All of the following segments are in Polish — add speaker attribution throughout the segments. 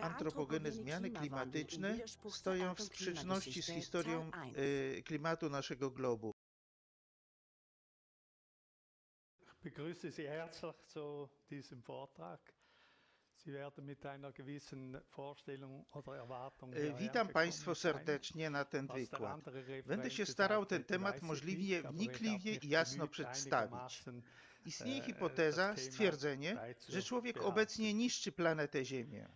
Speaker 1: Antropogenne zmiany klimatyczne stoją w sprzeczności z historią e, klimatu naszego globu.
Speaker 2: Begrüße Sie herzlich zu diesem Vortrag. Sie werden mit einer gewissen Vorstellung oder Erwartung hierher
Speaker 1: Witam Państwa serdecznie na ten wykład. Będę się starał ten temat możliwie wnikliwie i jasno przedstawić. Istnieje
Speaker 2: e,
Speaker 1: hipoteza, stwierdzenie, że człowiek obecnie niszczy planetę Ziemię.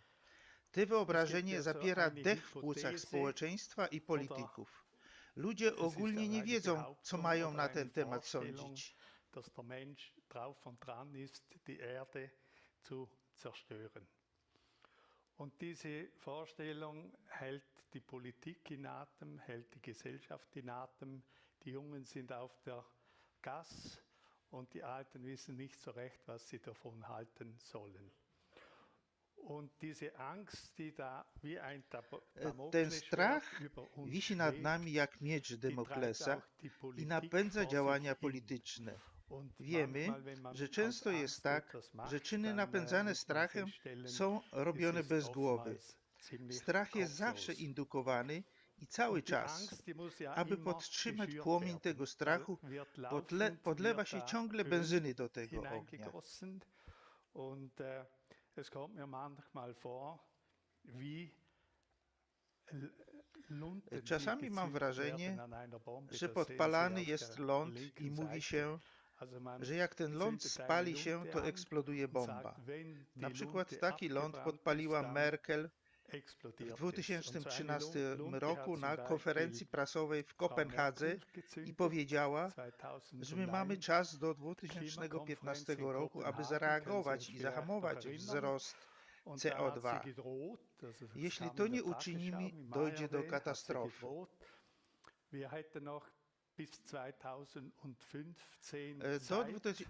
Speaker 1: To wyobrażenie zapiera dech w płucach społeczeństwa i polityków. Ludzie ogólnie nie wiedzą, co mają na ten temat sądzić.
Speaker 2: dass der Mensch drauf und dran ist, die Erde zu zerstören. Und diese Vorstellung hält die Politik in Atem, hält die Gesellschaft in Atem. Die Jungen sind auf der Gas und die Alten wissen nicht so recht, was sie davon halten sollen.
Speaker 1: Ten
Speaker 2: Damoklesschwert
Speaker 1: strach wisi nad nami jak miecz Demoklesa i napędza działania polityczne. Wiemy, że często jest tak, że czyny
Speaker 2: äh,
Speaker 1: napędzane
Speaker 2: man
Speaker 1: strachem są robione bez głowy. Strach jest zawsze indukowany i cały czas. Aby podtrzymać płomień tego strachu, Podle, podlewa się ciągle benzyny do tego ognia.
Speaker 2: Es kommt mir manchmal vor, wie die
Speaker 1: Czasami mam wrażenie, że podpalany jest ląd i mówi się, że jak ten ląd spali się, to eksploduje bomba. Na przykład taki ląd podpaliła Merkel w
Speaker 2: es. Und so eine
Speaker 1: 2013
Speaker 2: Lunte hat
Speaker 1: roku na konferencji prasowej w Kopenhadze i powiedziała,
Speaker 2: 2009.
Speaker 1: że my mamy czas do 2015 roku, aby zareagować i zahamować wzrost
Speaker 2: Und da hat
Speaker 1: CO2.
Speaker 2: sie gedroht, also das
Speaker 1: Jeśli to nie uczynimy,
Speaker 2: im
Speaker 1: dojdzie do katastrofy.
Speaker 2: Gedroht. Wir hätten noch bis 2015
Speaker 1: E, Do
Speaker 2: Zeit,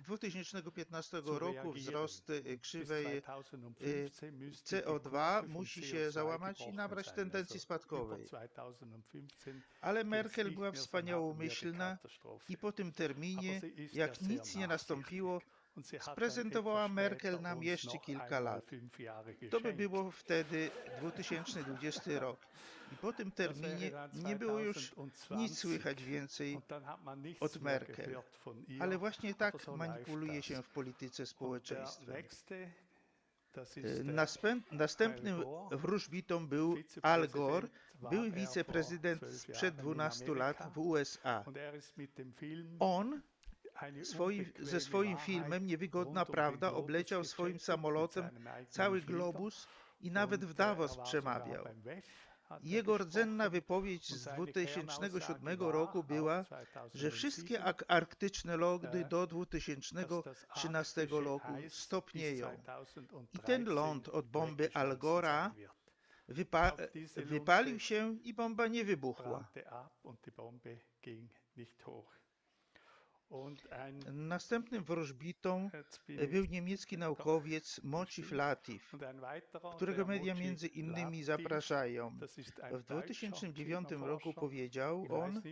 Speaker 1: 2015
Speaker 2: zu
Speaker 1: roku wzrost e, krzywej
Speaker 2: 2015 müsste die
Speaker 1: CO2
Speaker 2: Kurve von
Speaker 1: musi się
Speaker 2: CO2
Speaker 1: załamać i nabrać tendencji spadkowej.
Speaker 2: über 2015
Speaker 1: Ale Merkel była wspaniałomyślna i po tym terminie, jak nic nie nastąpiło,
Speaker 2: Etwas
Speaker 1: Merkel nam jeszcze
Speaker 2: noch
Speaker 1: kilka lat. To by było wtedy 2020 rok. I po tym terminie nie było już
Speaker 2: 2020.
Speaker 1: nic słychać więcej, od Merkel. ale właśnie tak manipuluje się w polityce społeczeństwem.
Speaker 2: das
Speaker 1: E, następnym wróżbitą był Al Gore, były
Speaker 2: er
Speaker 1: wiceprezydent sprzed
Speaker 2: Jahren in
Speaker 1: 12
Speaker 2: Amerika.
Speaker 1: lat w USA.
Speaker 2: Er
Speaker 1: On swoim, ze swoim filmem Niewygodna Prawda obleciał swoim samolotem cały globus i nawet w Davos przemawiał. Jego rdzenna wypowiedź z
Speaker 2: seine
Speaker 1: 2007
Speaker 2: Kernaussage
Speaker 1: roku była, że
Speaker 2: 2007,
Speaker 1: wszystkie ak- arktyczne lody do
Speaker 2: dass das
Speaker 1: 2013
Speaker 2: arktische
Speaker 1: roku stopnieją.
Speaker 2: 2013
Speaker 1: I ten ląd od bomby Al
Speaker 2: weggeschmolzen
Speaker 1: Gora
Speaker 2: sein wird.
Speaker 1: Wypa wypalił się i bomba nie wybuchła. Następnym wróżbitą był niemiecki naukowiec Mociv Latif, którego media między innymi zapraszają. W 2009
Speaker 2: deutscher
Speaker 1: roku powiedział on,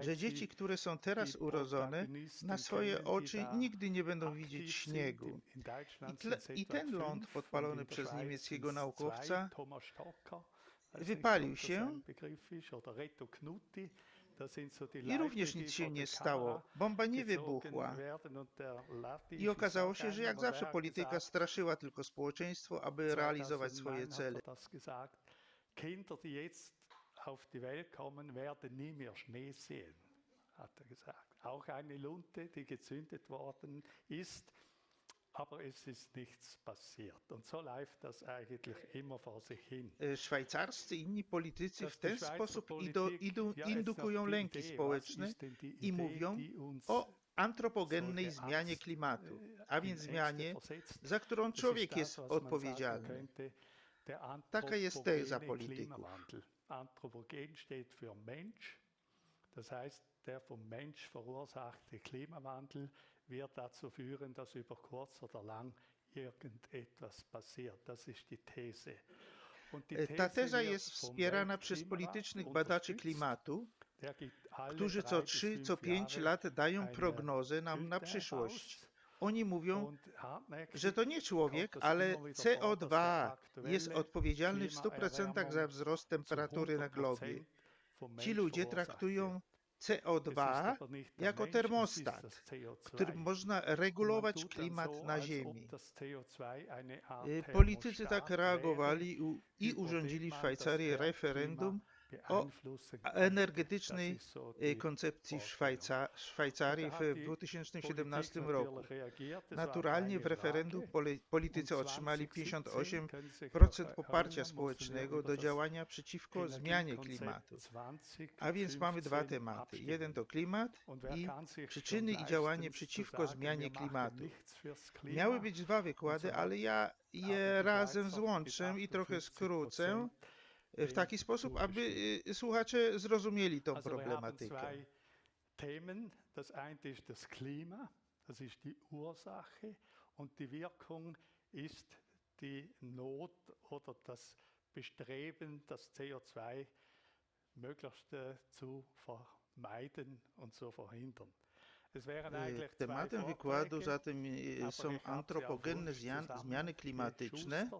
Speaker 1: że dzieci, które są teraz urodzone, na swoje oczy nigdy nie będą widzieć śniegu. I, tle, I ten ląd podpalony przez niemieckiego naukowca wypalił się i również nic się nie stało. Bomba nie wybuchła. I okazało się, że jak zawsze polityka straszyła tylko społeczeństwo, aby realizować swoje
Speaker 2: 2009
Speaker 1: cele.
Speaker 2: Er. Kinder, die jetzt auf die Welt kommen, werden nie mehr Schnee sehen, hat er gesagt. Auch eine Lunte, die gezündet worden ist, aber es ist nichts passiert. Und so läuft das eigentlich immer vor sich hin.
Speaker 1: Szwajcarscy inni politycy
Speaker 2: Dass
Speaker 1: w ten sposób ido,
Speaker 2: ja,
Speaker 1: indukują lęki
Speaker 2: Idee, was
Speaker 1: społeczne i mówią o antropogennej zmianie klimatu, a więc zmianie, za którą człowiek jest odpowiedzialny. Taka jest teza polityków.
Speaker 2: Anthropogen steht für Mensch. Das heißt, der vom Mensch verursachte Klimawandel wird dazu führen, dass über kurz oder lang irgendetwas passiert. Das ist die These.
Speaker 1: E, Ta teza jest wspierana przez politycznych badaczy klimatu, którzy co
Speaker 2: bis
Speaker 1: 3,
Speaker 2: fünf
Speaker 1: co 5
Speaker 2: Jahre
Speaker 1: lat dają prognozę nam na przyszłość. Oni mówią, że to nie człowiek, ale
Speaker 2: immer wieder vor, dass der
Speaker 1: CO2 jest odpowiedzialny w 100% za wzrost temperatury na
Speaker 2: 100%
Speaker 1: globie. Ci ludzie traktują CO2
Speaker 2: ist aber nicht der
Speaker 1: jako termostat,
Speaker 2: das CO2.
Speaker 1: którym można regulować klimat na Ziemi.
Speaker 2: das CO2 eine Art
Speaker 1: Y, Politycy tak reagowali i urządzili w Szwajcarii referendum o energetycznej y, koncepcji. Szwajca Szwajcarii
Speaker 2: Da hat
Speaker 1: w
Speaker 2: die
Speaker 1: 2017
Speaker 2: Politik
Speaker 1: roku. Naturalnie w referendum politycy otrzymali
Speaker 2: 2017 können Sie sich
Speaker 1: 58%
Speaker 2: noch
Speaker 1: poparcia społecznego do działania przeciwko zmianie klimatu.
Speaker 2: 2015
Speaker 1: A więc mamy dwa tematy. Jeden to klimat i przyczyny i działanie przeciwko zmianie klimatu. Miały być dwa wykłady, ale ja je razem złączę i trochę
Speaker 2: 58%
Speaker 1: skrócę w taki sposób, aby słuchacze zrozumieli tą
Speaker 2: Also
Speaker 1: problematykę.
Speaker 2: zwei Themen. Das eine ist das Klima, das ist die Ursache und die Wirkung ist die Not oder das Bestreben, das CO2 möglichst äh, zu vermeiden und zu verhindern. Es wären
Speaker 1: Tematem wykładu zatem są antropogenne zmiany klimatyczne,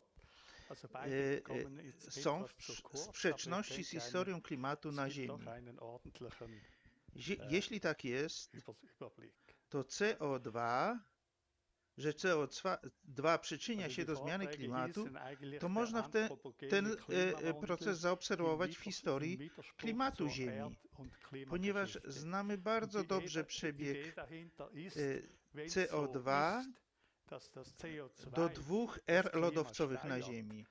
Speaker 1: są w sprz-
Speaker 2: kurz, aber ich
Speaker 1: sprzeczności z historią klimatu na Ziemi.
Speaker 2: e,
Speaker 1: Jeśli tak jest, to CO2, że CO2 przyczynia się do zmiany klimatu, to można w te, ten e, e, proces zaobserwować w historii klimatu Ziemi, ponieważ znamy bardzo dobrze przebieg
Speaker 2: Idee dahinter ist,
Speaker 1: e,
Speaker 2: wenn es so
Speaker 1: CO2
Speaker 2: ist, dass das CO2
Speaker 1: do dwóch er lodowcowych na Ziemi.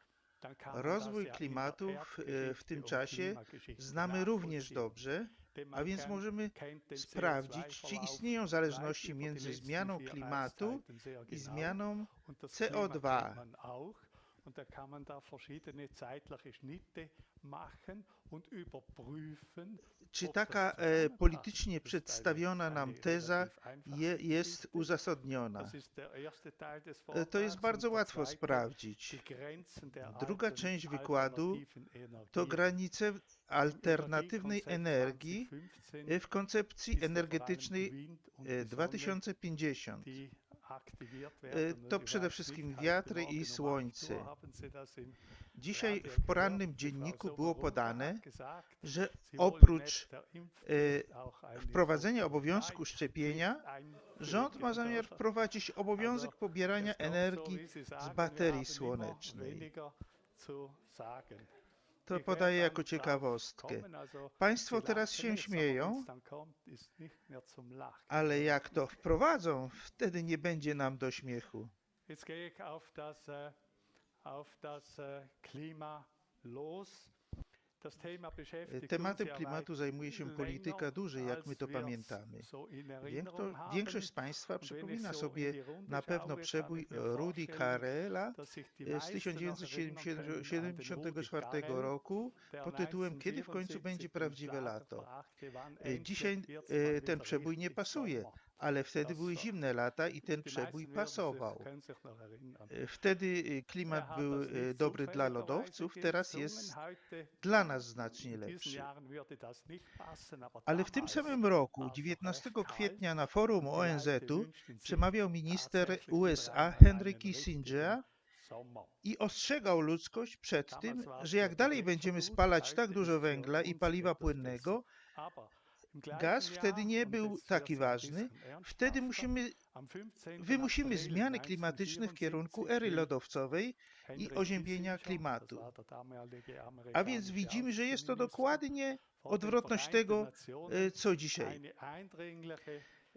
Speaker 1: Rozwój klimatu w, e, w tym czasie znamy również dobrze, a więc możemy sprawdzić, czy
Speaker 2: CO2-Verlauf
Speaker 1: istnieją zależności między zmianą klimatu i zmianą
Speaker 2: Und das
Speaker 1: CO2.
Speaker 2: Und da kann man da verschiedene zeitliche Schnitte machen und überprüfen.
Speaker 1: Czy taka e, politycznie przedstawiona nam teza je, jest uzasadniona? E, To jest bardzo łatwo sprawdzić. Druga część wykładu To granice alternatywnej energii
Speaker 2: 2015
Speaker 1: w koncepcji energetycznej
Speaker 2: Wind und
Speaker 1: e,
Speaker 2: die Sonne,
Speaker 1: 2050.
Speaker 2: Und
Speaker 1: To przede wszystkim wiatry i
Speaker 2: 8
Speaker 1: słońce. Dzisiaj w porannym dzienniku było podane, że oprócz
Speaker 2: eine
Speaker 1: wprowadzenia obowiązku szczepienia, rząd ma zamiar wprowadzić obowiązek pobierania energii z baterii słonecznej. To podaję jako ciekawostkę. Państwo teraz się śmieją, ale jak to wprowadzą, wtedy nie będzie nam do śmiechu.
Speaker 2: Jetzt gehe ich auf das, äh, auf das äh, Klima los.
Speaker 1: Tematem
Speaker 2: ja
Speaker 1: klimatu zajmuje się polityka dłużej, jak my to pamiętamy. większość z Państwa przypomina
Speaker 2: so
Speaker 1: sobie na pewno przebój
Speaker 2: mir
Speaker 1: Rudy Carella e, z
Speaker 2: meisten noch erinnern können an den Rudi
Speaker 1: 1974
Speaker 2: Carrell,
Speaker 1: roku pod tytułem Kiedy w końcu
Speaker 2: 1974
Speaker 1: będzie prawdziwe lato. E, Dzisiaj e, ten przebój nie pasuje. Ale wtedy były zimne lata i ten przebój pasował. E, Wtedy e, klimat był e, dobry dla lodowców, teraz jest dla nas znacznie lepszy. Ale w tym samym roku,
Speaker 2: war es noch
Speaker 1: 19
Speaker 2: recht kalt.
Speaker 1: kwietnia na forum ONZ-u przemawiał minister USA Henry Kissinger i ostrzegał ludzkość przed tym, że jak dalej będziemy spalać tak dużo węgla i paliwa płynnego, gaz wtedy nie był taki ważny, wtedy musimy,
Speaker 2: am 15.
Speaker 1: wymusimy zmiany klimatyczne w kierunku
Speaker 2: 1974
Speaker 1: ery lodowcowej i oziębienia klimatu. A więc widzimy, że jest to dokładnie odwrotność tego, e, co dzisiaj.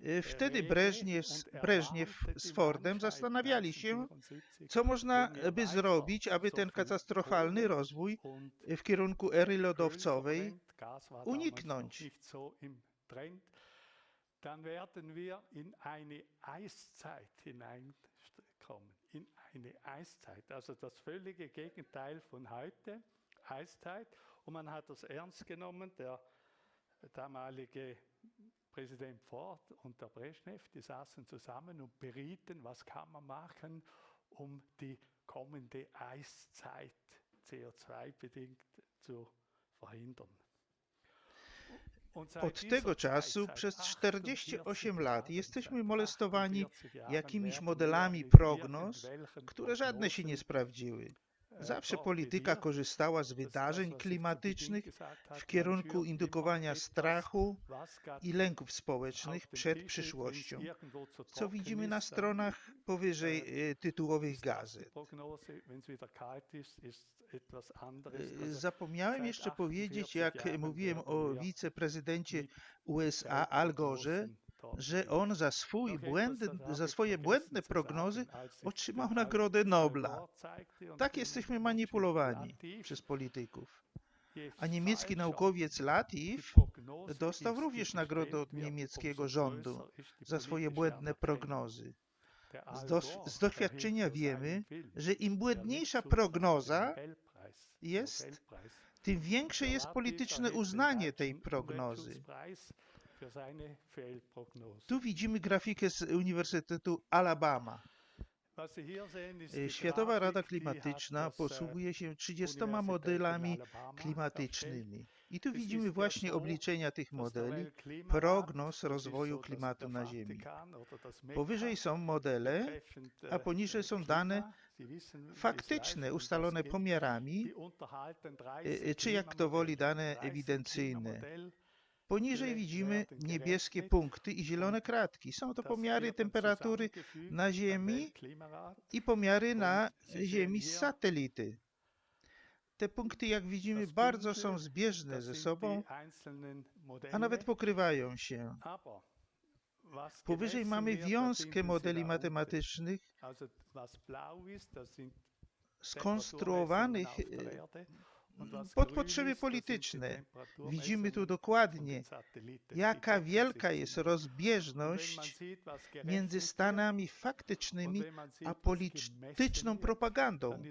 Speaker 1: E, Wtedy Breżniew, Breżniew z Fordem zastanawiali się,
Speaker 2: 1974
Speaker 1: co można by zrobić, aby ten katastrofalny rozwój w kierunku ery lodowcowej uniknąć.
Speaker 2: Dann werden wir in eine Eiszeit hineinkommen. In eine Eiszeit. Also das völlige Gegenteil von heute. Eiszeit. Und man hat das ernst genommen. Der damalige Präsident Ford und der Brezhnev, die saßen zusammen und berieten, was kann man machen, um die kommende Eiszeit CO2-bedingt zu verhindern.
Speaker 1: Od tego czasu przez 48 lat jesteśmy molestowani jakimiś modelami prognoz, które żadne się nie sprawdziły. Zawsze polityka korzystała z wydarzeń klimatycznych w kierunku indukowania strachu i lęków społecznych przed przyszłością, co widzimy na stronach powyżej e, tytułowych gazet. E, Zapomniałem jeszcze powiedzieć, jak mówiłem o wiceprezydencie USA Al Gore, że on za, swój za swoje błędne prognozy otrzymał Nagrodę Nobla. Tak jesteśmy manipulowani przez polityków. A niemiecki naukowiec Latif dostał również nagrodę od niemieckiego rządu za swoje błędne prognozy. Z, dos- z doświadczenia wiemy, że im błędniejsza prognoza jest, tym większe jest polityczne uznanie tej prognozy. Tu widzimy grafikę z Uniwersytetu Alabama. E, Światowa Rada Klimatyczna posługuje się 30 modelami klimatycznymi. I tu widzimy właśnie obliczenia tych modeli, prognoz rozwoju klimatu na Ziemi. Powyżej są modele, a poniżej są dane faktyczne, ustalone pomiarami, e, czy jak kto woli dane ewidencyjne. Poniżej widzimy niebieskie punkty i zielone kratki. Są to pomiary temperatury na Ziemi i pomiary na Ziemi z satelity. Te punkty, jak widzimy, bardzo są zbieżne ze sobą, a nawet pokrywają się. Powyżej mamy wiązkę modeli matematycznych skonstruowanych pod potrzeby polityczne. Widzimy tu dokładnie, jaka wielka jest rozbieżność między stanami faktycznymi a polityczną propagandą,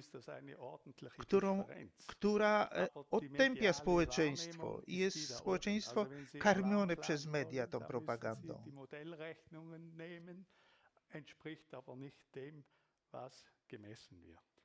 Speaker 1: którą, która e, odtępia społeczeństwo i jest społeczeństwo karmione przez media tą propagandą.
Speaker 2: entspricht aber nicht dem, was gemessen wird.